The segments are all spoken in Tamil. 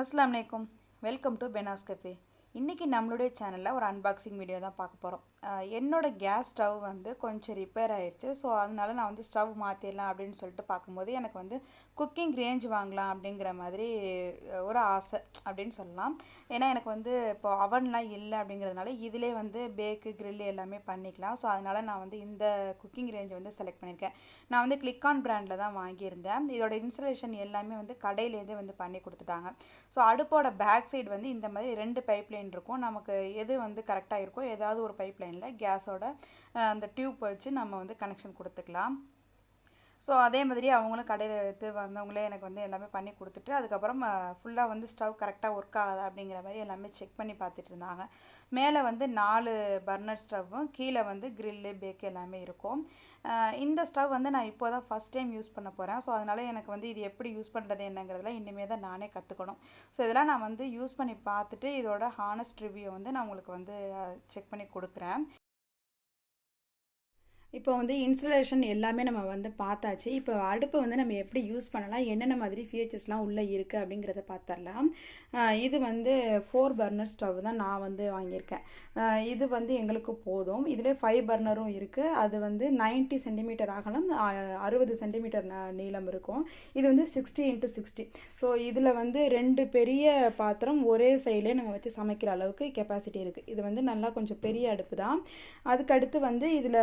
अस्सलाम वेलकम। टू बेनास कैफ़े இன்றைக்கி நம்மளுடைய சேனலில் ஒரு அன்பாக்சிங் வீடியோ தான் பார்க்க போகிறோம் என்னோடய கேஸ் ஸ்டவ் வந்து கொஞ்சம் ரிப்பேர் ஆயிடுச்சு ஸோ அதனால நான் வந்து ஸ்டவ் மாற்றிடலாம் அப்படின்னு சொல்லிட்டு பார்க்கும்போது எனக்கு வந்து குக்கிங் ரேஞ்ச் வாங்கலாம் அப்படிங்கிற மாதிரி ஒரு ஆசை அப்படின்னு சொல்லலாம். ஏன்னா எனக்கு வந்து இப்போ அவன்லாம் இல்லை அப்படிங்கிறதுனால இதிலே வந்து பேக்கு கிரில் எல்லாமே பண்ணிக்கலாம். ஸோ அதனால் நான் வந்து இந்த குக்கிங் ரேஞ்சை வந்து செலக்ட் பண்ணியிருக்கேன். நான் வந்து கிளிக் ஆன் பிராண்டில் தான் வாங்கியிருந்தேன். இதோட இன்ஸ்டலேஷன் எல்லாமே வந்து கடையிலேருந்தே வந்து பண்ணி கொடுத்துட்டாங்க. ஸோ அடுப்போட பேக் சைடு வந்து இந்த மாதிரி ரெண்டு பைப்லேயும் பைப்லைன் இருக்கும் நமக்கு எது வந்து கரெக்டாக இருக்கோ ஏதாவது ஒரு பைப் லைனில் கேஸோட அந்த டியூப் வச்சு நம்ம வந்து கனெக்ஷன் கொடுத்துக்கலாம். ஸோ அதே மாதிரி அவங்களும் கடையில் எடுத்து வந்தவங்களே எனக்கு வந்து எல்லாமே பண்ணி கொடுத்துட்டு அதுக்கப்புறம் ஃபுல்லாக வந்து ஸ்டவ் கரெக்டாக ஒர்க் ஆகுதா அப்படிங்கிற மாதிரி எல்லாமே செக் பண்ணி பார்த்துட்டு இருந்தாங்க. மேலே வந்து நாலு பர்னர் ஸ்டவ்வும் கீழே வந்து கிரில்லு பேக் எல்லாமே இருக்கும். இந்த ஸ்டவ் வந்து நான் இப்போ தான் ஃபஸ்ட் டைம் யூஸ் பண்ண போகிறேன் ஸோ அதனால் எனக்கு வந்து இது எப்படி யூஸ் பண்ணுறது என்னங்கிறதெல்லாம் இனிமேல் தான் நானே கற்றுக்கணும் ஸோ இதெல்லாம் நான் வந்து யூஸ் பண்ணி பார்த்துட்டு இதோட ஹானஸ்ட் ரிவ்யூ வந்து நான் உங்களுக்கு வந்து செக் பண்ணி கொடுக்குறேன். இப்போ வந்து இன்ஸ்டலேஷன் எல்லாமே நம்ம வந்து பார்த்தாச்சு. இப்போ அடுப்பை வந்து நம்ம எப்படி யூஸ் பண்ணலாம்? என்னென்ன மாதிரி ஃபீச்சர்ஸ்லாம் உள்ளே இருக்குது அப்படிங்கிறத பார்த்துடலாம். இது வந்து ஃபோர் பர்னர் ஸ்டவ் தான் நான் வந்து வாங்கியிருக்கேன். இது வந்து எங்களுக்கு போதும். இதில் ஃபைவ் பர்னரும் இருக்குது அது வந்து 90 சென்டிமீட்டர் அகலம் அறுபது சென்டிமீட்டர் நீளம் இருக்கும். இது வந்து சிக்ஸ்டி இன்ட்டு சிக்ஸ்டி ஸோ இதில் வந்து ரெண்டு பெரிய பாத்திரம் ஒரே சைட்லேயே நம்ம வச்சு சமைக்கிற அளவுக்கு கெப்பாசிட்டி இருக்குது இது வந்து நல்லா கொஞ்சம் பெரிய அடுப்பு தான். அதுக்கடுத்து வந்து இதில்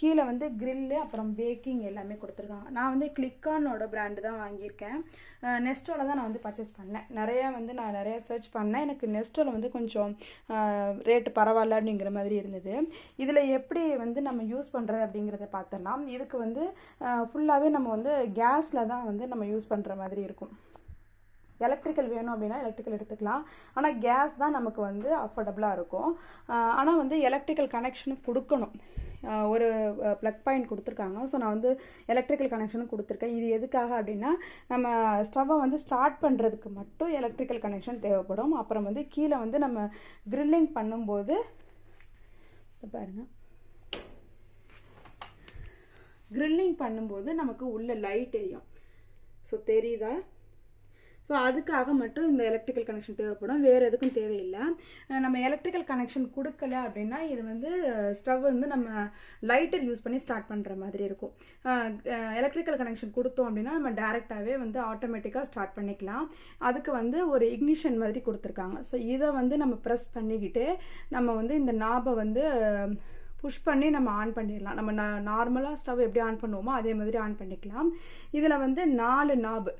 கீழே வந்து க்ரில்லு அப்புறம் பேக்கிங் எல்லாமே கொடுத்துருக்காங்க. நான் வந்து கிளிக்கானோட பிராண்டு தான் வாங்கியிருக்கேன். நெஸ்டோவில் தான் நான் வந்து பர்ச்சேஸ் பண்ணேன். நிறையா வந்து நான் நிறையா சர்ச் பண்ணேன். எனக்கு நெஸ்டோவில் வந்து கொஞ்சம் ரேட்டு பரவாயில்ல அப்படிங்கிற மாதிரி இருந்தது. இதில் எப்படி வந்து நம்ம யூஸ் பண்ணுறது அப்படிங்கிறத பார்த்தலாம் இதுக்கு வந்து ஃபுல்லாகவே நம்ம வந்து கேஸில் தான் வந்து நம்ம யூஸ் பண்ணுற மாதிரி இருக்கும். எலக்ட்ரிக்கல் வேணும் அப்படின்னா எலக்ட்ரிக்கல் எடுத்துக்கலாம். ஆனால் கேஸ் தான் நமக்கு வந்து அஃபோர்டபுளாக இருக்கும். ஆனால் வந்து எலக்ட்ரிக்கல் கனெக்ஷனும் கொடுக்கணும். ஒரு ப்ளக் பாயிண்ட் கொடுத்துருக்காங்க. ஸோ நான் வந்து எலக்ட்ரிக்கல் கனெக்ஷனும் கொடுத்துருக்கேன். இது எதுக்காக அப்படின்னா நம்ம ஸ்டவ்வை வந்து ஸ்டார்ட் பண்ணுறதுக்கு மட்டும் எலக்ட்ரிக்கல் கனெக்ஷன் தேவைப்படும். அப்புறம் வந்து கீழே வந்து நம்ம க்ரில்லிங் பண்ணும்போது பாருங்கள் க்ரில்லிங் பண்ணும்போது நமக்கு உள்ள லைட் எரியும். ஸோ தெரியுதா? ஸோ அதுக்காக மட்டும் இந்த எலக்ட்ரிக்கல் கனெக்ஷன் தேவைப்படும். வேறு எதுக்கும் தேவையில்லை. நம்ம எலக்ட்ரிக்கல் கனெக்ஷன் கொடுக்கல அப்படின்னா இது வந்து ஸ்டவ் வந்து நம்ம லைட்டர் யூஸ் பண்ணி ஸ்டார்ட் பண்ணுற மாதிரி இருக்கும். எலக்ட்ரிக்கல் கனெக்ஷன் கொடுத்தோம் அப்படின்னா நம்ம டேரெக்டாகவே வந்து ஆட்டோமேட்டிக்காக ஸ்டார்ட் பண்ணிக்கலாம். அதுக்கு வந்து ஒரு இக்னிஷன் மாதிரி கொடுத்துருக்காங்க. ஸோ இதை வந்து நம்ம ப்ரெஸ் பண்ணிக்கிட்டு நம்ம வந்து இந்த நாபை வந்து புஷ் பண்ணி நம்ம ஆன் பண்ணிடலாம். நம்ம நார்மலாக ஸ்டவ் எப்படி ஆன் பண்ணுவோமோ அதே மாதிரி ஆன் பண்ணிக்கலாம். இதில் வந்து நாலு நாபு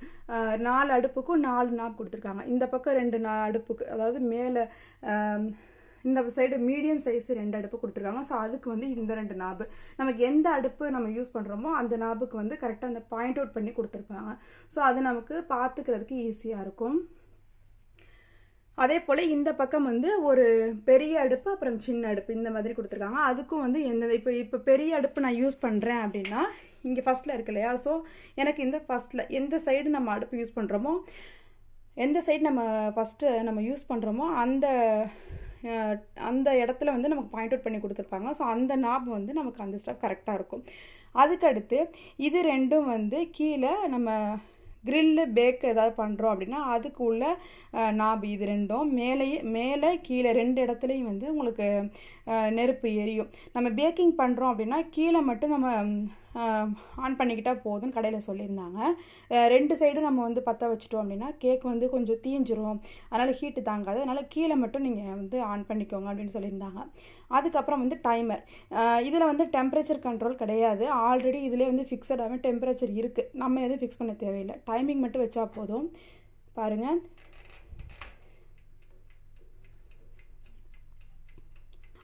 நாலு அடுப்புக்கும் நாலு நாப் கொடுத்துருக்காங்க. இந்த பக்கம் ரெண்டு நா அடுப்புக்கு அதாவது மேலே இந்த சைடு மீடியம் சைஸ் ரெண்டு அடுப்பு கொடுத்துருக்காங்க. ஸோ அதுக்கு வந்து இந்த ரெண்டு நாபு நமக்கு எந்த அடுப்பு நம்ம யூஸ் பண்ணுறோமோ அந்த நாபுக்கு வந்து கரெக்டாக அந்த பாயிண்ட் அவுட் பண்ணி கொடுத்துருப்பாங்க ஸோ அது நமக்கு பார்த்துக்கிறதுக்கு ஈஸியாக இருக்கும். அதே போல் இந்த பக்கம் வந்து ஒரு பெரிய அடுப்பு அப்புறம் சின்ன அடுப்பு இந்த மாதிரி கொடுத்துருக்காங்க. அதுக்கும் வந்து எந்த இப்போ இப்போ பெரிய அடுப்பு நான் யூஸ் பண்ணுறேன் அப்படின்னா இங்கே ஃபஸ்ட்டில் இருக்கு இல்லையா? ஸோ எனக்கு இந்த ஃபஸ்ட்டில் எந்த சைடு நம்ம அடுப்பு யூஸ் பண்ணுறோமோ எந்த சைடு நம்ம ஃபஸ்ட்டு நம்ம யூஸ் பண்ணுறோமோ அந்த அந்த இடத்துல வந்து நமக்கு பாயிண்ட் அவுட் பண்ணி கொடுத்துருப்பாங்க. ஸோ அந்த நாப் வந்து நமக்கு அந்த ஸ்டெப் கரெக்டாக இருக்கும். அதுக்கடுத்து இது ரெண்டும் வந்து கீழே நம்ம க்ரில்லு பேக் ஏதாவது பண்ணுறோம் அப்படின்னா அதுக்கு உள்ள நாபு இது ரெண்டும் மேலேயே மேலே கீழே ரெண்டு இடத்துலையும் வந்து உங்களுக்கு நெருப்பு எரியும். நம்ம பேக்கிங் பண்ணுறோம் அப்படின்னா கீழே மட்டும் நம்ம ஆன் பண்ணிக்கிட்டால் போதும்னு கடையில் சொல்லியிருந்தாங்க. ரெண்டு சைடும் நம்ம வந்து பற்ற வச்சுட்டோம் அப்படின்னா கேக் வந்து கொஞ்சம் தீஞ்சிரும். அதனால் ஹீட்டு தாங்காது. அதனால் கீழே மட்டும் நீங்கள் வந்து ஆன் பண்ணிக்கோங்க அப்படின்னு சொல்லியிருந்தாங்க. அதுக்கப்புறம் வந்து டைமர் இதில் வந்து டெம்பரேச்சர் கண்ட்ரோல் கிடையாது. ஆல்ரெடி இதிலே வந்து ஃபிக்ஸடாகவே டெம்பரேச்சர் இருக்குது நம்ம எதுவும் ஃபிக்ஸ் பண்ண தேவையில்லை. டைமிங் மட்டும் வச்சா போதும். பாருங்கள்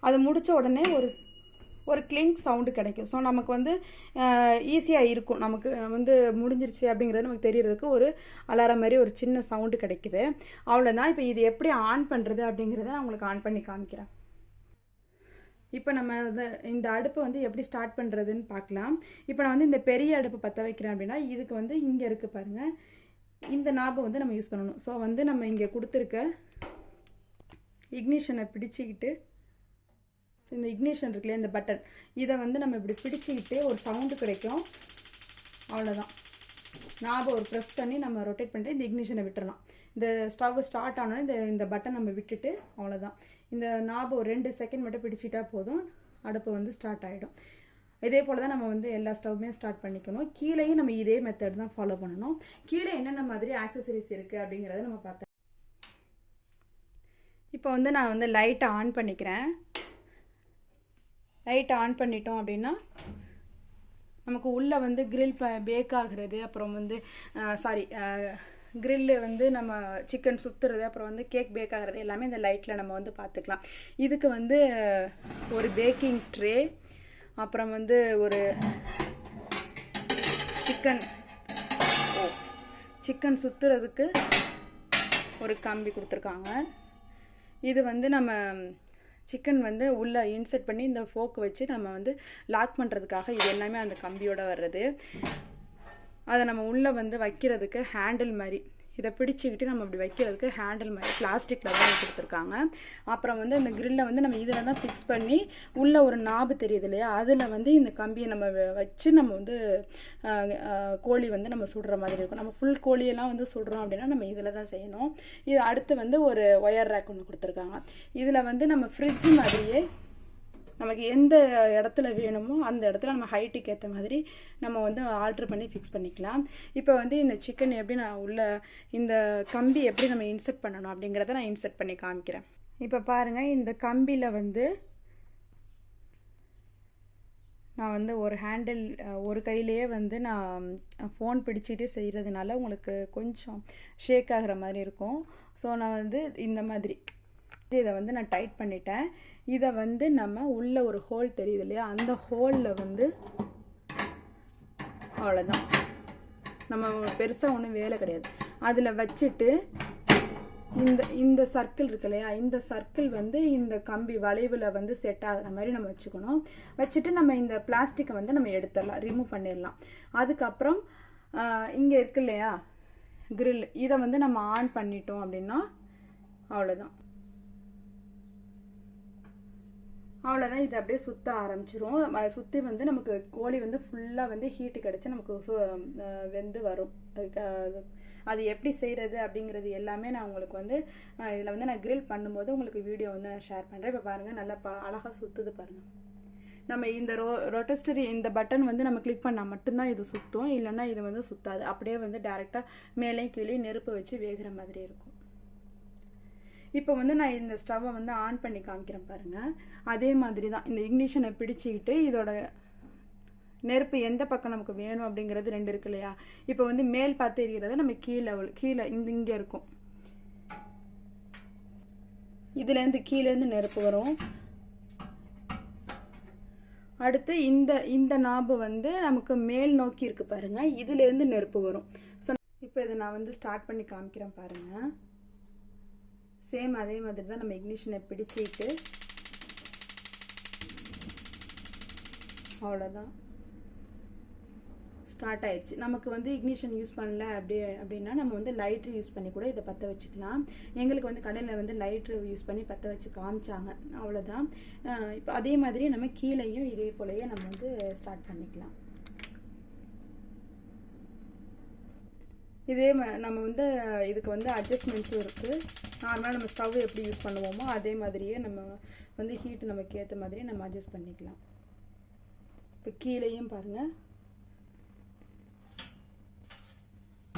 அது முடித்த உடனே ஒரு ஒரு கிளிங்க் சவுண்டு கிடைக்கும். ஸோ நமக்கு வந்து ஈஸியாக இருக்கும். நமக்கு வந்து முடிஞ்சிருச்சு அப்படிங்கிறது நமக்கு தெரியறதுக்கு ஒரு அலாரம் மாதிரி ஒரு சின்ன சவுண்டு கிடைக்குது. அவ்வளோதான் இப்போ இது எப்படி ஆன் பண்ணுறது அப்படிங்கிறத நான் உங்களுக்கு ஆன் பண்ணி காமிக்கிறேன். இப்போ நம்ம இந்த அடுப்பை வந்து எப்படி ஸ்டார்ட் பண்ணுறதுன்னு பார்க்கலாம். இப்போ நான் வந்து இந்த பெரிய அடுப்பு பற்ற வைக்கிறேன் அப்படின்னா இதுக்கு வந்து இங்கே இருக்குது பாருங்கள் இந்த நாபை வந்து நம்ம யூஸ் பண்ணணும். ஸோ வந்து நம்ம இங்கே கொடுத்துருக்க இக்னிஷனை பிடிச்சிக்கிட்டு இந்த இக்னிஷன் இருக்குல்ல இந்த பட்டன் இதை வந்து நம்ம இப்படி பிடிச்சிக்கிட்டே ஒரு சவுண்டு கிடைக்கும். அவ்வளோதான் நாபம் ஒரு ப்ரெஸ் பண்ணி நம்ம ரொட்டேட் பண்ணிட்டு இந்த இக்னிஷனை விட்டுறலாம். இந்த ஸ்டவ் ஸ்டார்ட் ஆனோடனே இந்த இந்த பட்டன் நம்ம விட்டுட்டு அவ்வளோதான் இந்த நாபம் ஒரு ரெண்டு செகண்ட் மட்டும் பிடிச்சிட்டா போதும். அடுப்பு வந்து ஸ்டார்ட் ஆகிடும் இதே போல் தான் நம்ம வந்து எல்லா ஸ்டவ்வுமே ஸ்டார்ட் பண்ணிக்கணும். கீழேயும் நம்ம இதே மெத்தட் தான் ஃபாலோ பண்ணணும். கீழே என்னென்ன மாதிரி ஆக்சசரிஸ் இருக்குது அப்படிங்கிறத நம்ம பார்த்தோம் இப்போ வந்து நான் வந்து லைட்டை ஆன் பண்ணிக்கிறேன். லைட்டை ஆன் பண்ணிட்டோம் அப்படின்னா நமக்கு உள்ளே வந்து கிரில் பேக் ஆகிறது அப்புறம் வந்து சாரி கிரில்லு வந்து நம்ம சிக்கன் சுற்றுறது அப்புறம் வந்து கேக் பேக் ஆகிறது எல்லாமே இந்த லைட்டில் நம்ம வந்து பார்த்துக்கலாம். இதுக்கு வந்து ஒரு பேக்கிங் ட்ரே அப்புறம் வந்து ஒரு சிக்கன் ஓ சிக்கன் சுற்றுறதுக்கு ஒரு கம்பி கொடுத்துருக்காங்க. இது வந்து நம்ம சிக்கன் வந்து உள்ளே இன்செர்ட் பண்ணி இந்த ஃபோக்கு வச்சு நம்ம வந்து லாக் பண்ணுறதுக்காக இது எல்லாமே அந்த கம்பியோட வர்றது. அதை நம்ம உள்ளே வந்து வைக்கிறதுக்கு ஹேண்டில் மாதிரி இதை பிடிச்சிக்கிட்டு நம்ம இப்படி வைக்கிறதுக்கு ஹேண்டில் மாதிரி பிளாஸ்டிக்கில் தான் கொடுத்துருக்காங்க. அப்புறம் வந்து இந்த கிரில்லை வந்து நம்ம இதில் தான் ஃபிக்ஸ் பண்ணி உள்ளே ஒரு நாபு தெரியுது இல்லையா? அதில் வந்து இந்த கம்பியை நம்ம வ- வச்சு நம்ம வந்து கோழி வந்து நம்ம சுடுற மாதிரி இருக்கும். நம்ம ஃபுல் கோழியெல்லாம் வந்து சுடுறோம் அப்படின்னா நம்ம இதில் தான் செய்யணும். இது அடுத்து வந்து ஒரு ஒயர் ரேக் ஒன்று கொடுத்துருக்காங்க. இதில் வந்து நம்ம ஃப்ரிட்ஜ் மாதிரியே நமக்கு எந்த இடத்துல வேணுமோ அந்த இடத்துல நம்ம ஹைட்டுக்கு ஏற்ற மாதிரி நம்ம வந்து ஆல்ட்ரு பண்ணி ஃபிக்ஸ் பண்ணிக்கலாம். இப்போ வந்து இந்த சிக்கன் எப்படி நான் உள்ள இந்த கம்பி எப்படி நம்ம இன்செர்ட் பண்ணணும் அப்படிங்கிறத நான் இன்செர்ட் பண்ணி காமிக்கிறேன். இப்போ பாருங்கள் இந்த கம்பியில் வந்து நான் வந்து ஒரு ஹேண்டில் ஒரு கையிலேயே வந்து நான் ஃபோன் பிடிச்சிட்டு செய்கிறதுனால உங்களுக்கு கொஞ்சம் ஷேக் ஆகிற மாதிரி இருக்கும். ஸோ நான் வந்து இந்த மாதிரி இதை வந்து நான் டைட் பண்ணிட்டேன். இதை வந்து நம்ம உள்ளே ஒரு ஹோல் தெரியுது இல்லையா? அந்த ஹோலில் வந்து அவ்வளோதான் நம்ம பெருசாக ஒன்றும் வேலை கிடையாது. அதில் வச்சுட்டு இந்த இந்த சர்க்கிள் இருக்கு இல்லையா? இந்த சர்க்கிள் வந்து இந்த கம்பி வளைவில் வந்து செட் ஆகிற மாதிரி நம்ம வச்சுக்கணும். வச்சுட்டு நம்ம இந்த பிளாஸ்டிக்கை வந்து நம்ம எடுத்துடலாம் ரிமூவ் பண்ணிடலாம். அதுக்கப்புறம் இங்கே இருக்கு இல்லையா? கிரில் இதை வந்து நம்ம ஆன் பண்ணிட்டோம் அப்படின்னா அவ்வளோதான் அவ்வளோதான் இது அப்படியே சுத்த ஆரம்பிச்சிரும் அஹ் சுத்தி வந்து நமக்கு கோழி வந்து ஃபுல்லாக வந்து ஹீட்டு கிடச்சி நமக்கு வெந்து வரும். அது எப்படி செய்கிறது அப்படிங்கிறது எல்லாமே நான் உங்களுக்கு வந்து இதில் வந்து நான் கிரில் பண்ணும்போது உங்களுக்கு வீடியோ வந்து நான் ஷேர் பண்ணுறேன் இப்போ பாருங்கள் நல்லா பா அழகாக சுற்றுது பாருங்கள் நம்ம இந்த ரோ ரொட்டஸ்டரி இந்த பட்டன் வந்து நம்ம கிளிக் பண்ணால் மட்டும்தான் இது சுற்றும் இல்லைன்னா இது வந்து சுத்தாது. அப்படியே வந்து டேரெக்டாக மேலேயும் கீழே நெருப்பு வச்சு வேகிற மாதிரி இருக்கும். இப்போ வந்து நான் இந்த ஸ்டவ்வை வந்து ஆன் பண்ணி காமிக்கிறேன் பாருங்கள் அதே மாதிரி தான் இந்த இக்னிஷனை பிடிச்சிக்கிட்டு இதோட நெருப்பு எந்த பக்கம் நமக்கு வேணும் அப்படிங்கிறது ரெண்டு இருக்கு இல்லையா? இப்போ வந்து மேல் பார்த்து எரிகிறத நம்ம கீழே கீழே இந்த இங்கே இருக்கும். இதுலேருந்து கீழேருந்து நெருப்பு வரும். அடுத்து இந்த இந்த நாபு வந்து நமக்கு மேல் நோக்கி இருக்கு பாருங்கள் இதுலேருந்து நெருப்பு வரும். ஸோ இப்போ இதை நான் வந்து ஸ்டார்ட் பண்ணி காமிக்கிறேன் பாருங்கள் சேம் அதே மாதிரி தான் நம்ம இக்னிஷனை பிடிச்சிட்டு அவ்வளோதான் ஸ்டார்ட் ஆயிடுச்சு. நமக்கு வந்து இக்னிஷன் யூஸ் பண்ணல அப்படி அப்படின்னா நம்ம வந்து லைட்ரு யூஸ் பண்ணி கூட இதை பற்ற வச்சுக்கலாம். எங்களுக்கு வந்து கடையில் வந்து லைட்ரு யூஸ் பண்ணி பற்ற வச்சு காமிச்சாங்க. அவ்வளோதான் இப்போ அதே மாதிரி நம்ம கீழேயும் இதே போலயே நம்ம வந்து ஸ்டார்ட் பண்ணிக்கலாம். இதே நம்ம வந்து இதுக்கு வந்து அட்ஜஸ்ட்மெண்ட்ஸும் இருக்குது நார்மலாக நம்ம ஸ்டவ் எப்படி யூஸ் பண்ணுவோமோ அதே மாதிரியே நம்ம வந்து ஹீட்டு நமக்கு ஏற்ற மாதிரியே நம்ம அட்ஜஸ்ட் பண்ணிக்கலாம். இப்போ கீழேயும் பாருங்கள்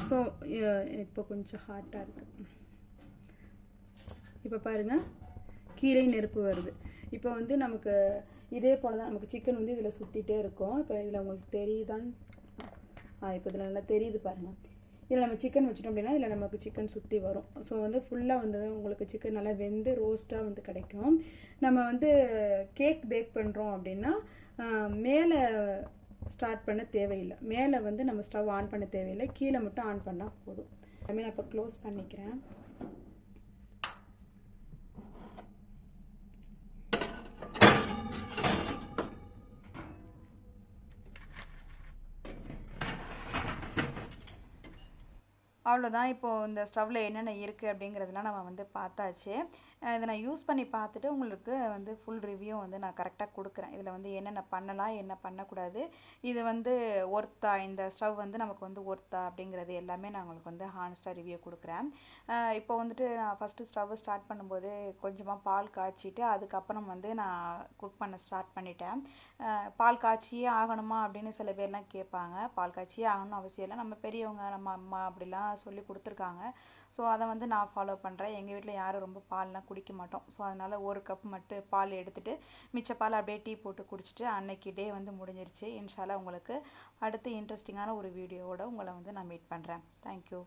ஸோ இப்போ கொஞ்சம் ஹாட்டாக இருக்குது இப்போ பாருங்கள் கீழே நெருப்பு வருது. இப்போ வந்து நமக்கு இதே போல் தான் நமக்கு சிக்கன் வந்து இதில் சுற்றிட்டே இருக்கும். இப்போ இதில் உங்களுக்கு தெரியுதான்னு இப்போ இதில் நல்லா தெரியுது பாருங்கள் இதில் நம்ம சிக்கன் வச்சிட்டோம் அப்படின்னா இதில் நமக்கு சிக்கன் சுற்றி வரும். ஸோ வந்து ஃபுல்லாக வந்து உங்களுக்கு சிக்கன் நல்லா வெந்து ரோஸ்ட்டாக வந்து கிடைக்கும். நம்ம வந்து கேக் பேக் பண்ணுறோம் அப்படின்னா மேலே ஸ்டார்ட் பண்ண தேவையில்லை. மேலே வந்து நம்ம ஸ்டவ் ஆன் பண்ண தேவையில்லை. கீழே மட்டும் ஆன் பண்ணால் போதும். அதுமாதிரி நான் இப்போ க்ளோஸ் பண்ணிக்கிறேன். அவ்வளோதான். இப்போது இந்த ஸ்டவ்வில் என்னென்ன இருக்குது அப்படிங்கிறதெல்லாம் நம்ம வந்து பார்த்தாச்சு. இதை நான் யூஸ் பண்ணி பார்த்துட்டு உங்களுக்கு வந்து ஃபுல் ரிவ்யூ வந்து நான் கரெக்டாக கொடுக்குறேன். இதில் வந்து என்னென்ன பண்ணலாம் என்ன பண்ணக்கூடாது இது வந்து ஒர்த்தா இந்த ஸ்டவ் வந்து நமக்கு வந்து ஒர்த்தா அப்படிங்கிறது எல்லாமே நான் உங்களுக்கு வந்து ஹானஸ்ட்டாக ரிவ்யூ கொடுக்குறேன். இப்போ வந்துட்டு நான் ஃபஸ்ட்டு ஸ்டவ் ஸ்டார்ட் பண்ணும்போது கொஞ்சமாக பால் காய்ச்சிட்டு அதுக்கப்புறம் வந்து நான் குக் பண்ண ஸ்டார்ட் பண்ணிட்டேன். பால் காய்ச்சியே ஆகணுமா அப்படின்னு சில பேர்லாம் கேட்பாங்க. பால் காய்ச்சியே ஆகணும்னு அவசியம் இல்லை. நம்ம பெரியவங்க நம்ம அம்மா அப்படிலாம் சொல்லி கொடுத்துருக்காங்க. ஸோ அதை வந்து நான் ஃபாலோ பண்ணுறேன் எங்கள் வீட்டில் யாரும் ரொம்ப பால்லாம் குடிக்க மாட்டோம். ஸோ அதனால் ஒரு கப் மட்டும் பால் எடுத்துகிட்டு மிச்ச பால் அப்படியே டீ போட்டு குடிச்சிட்டு அன்னைக்கு டே வந்து முடிஞ்சிருச்சு. இன்ஷாலாக உங்களுக்கு அடுத்து இன்ட்ரெஸ்டிங்கான ஒரு வீடியோவோட உங்களை வந்து நான் மீட் பண்ணுறேன் தேங்க்யூ